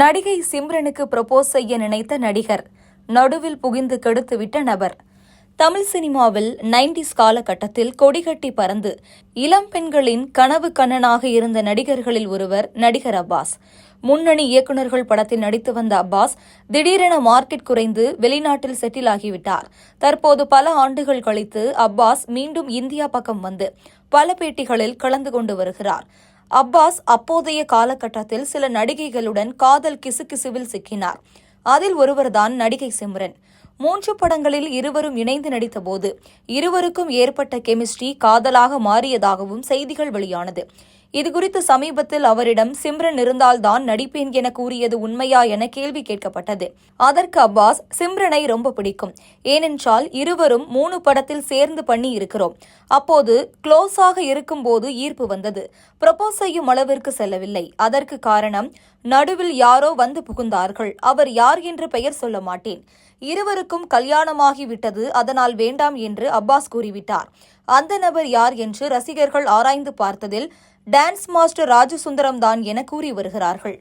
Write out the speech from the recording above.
நடிகை சிம்ரனுக்கு ப்ரப்போஸ் செய்ய நினைத்த நடிகர். நடுவில் புகிந்து கெடுத்துவிட்ட நபர். தமிழ் சினிமாவில் நைன்டிஸ் காலகட்டத்தில் கொடிகட்டி பறந்து இளம் பெண்களின் கனவு கண்ணனாக இருந்த நடிகர்களில் ஒருவர் நடிகர் அப்பாஸ். முன்னணி இயக்குநர்கள் படத்தில் நடித்து வந்த அப்பாஸ் திடீரென மார்க்கெட் குறைந்து வெளிநாட்டில் செட்டில் ஆகிவிட்டார். தற்போது பல ஆண்டுகள் கழித்து அப்பாஸ் மீண்டும் இந்தியா பக்கம் வந்து பல பேட்டிகளில் கலந்து கொண்டு வருகிறார். அப்பாஸ் அப்போதைய காலகட்டத்தில் சில நடிகைகளுடன் காதல் கிசுகிசுவில் சிக்கினார். அதில் ஒருவர்தான் நடிகை சிம்ரன். மூன்று படங்களில் இருவரும் இணைந்து நடித்தபோது இருவருக்கும் ஏற்பட்ட கெமிஸ்ட்ரி காதலாக மாறியதாகவும் செய்திகள் வெளியானது. இதுகுறித்து சமீபத்தில் அவரிடம் சிம்ரன் இருந்தால்தான் நடிப்பேன் என கூறியது உண்மையா என கேள்வி கேட்கப்பட்டது. அதற்கு அப்பாஸ் சிம்ரனை ரொம்ப பிடிக்கும். ஏனென்றால் இருவரும் மூணு படத்தில் சேர்ந்து பண்ணி இருக்கிறோம். அப்போது க்ளோஸாக இருக்கும்போது ஈர்ப்பு வந்தது. ப்ரப்போஸ் செய்யும் அளவிற்கு செல்லவில்லை. அதற்கு காரணம் நடுவில் யாரோ வந்து புகுந்தார்கள். அவர் யார் என்று பெயர் சொல்ல மாட்டேன். இருவருக்கும் கல்யாணமாகிவிட்டது. அதனால் வேண்டாம் என்று அப்பாஸ் கூறிவிட்டார். அந்த நபர் யார் என்று ரசிகர்கள் ஆராய்ந்து பார்த்ததில் டான்ஸ் மாஸ்டர் ராஜசுந்தரம் தான் என கூறி வருகிறார்கள்.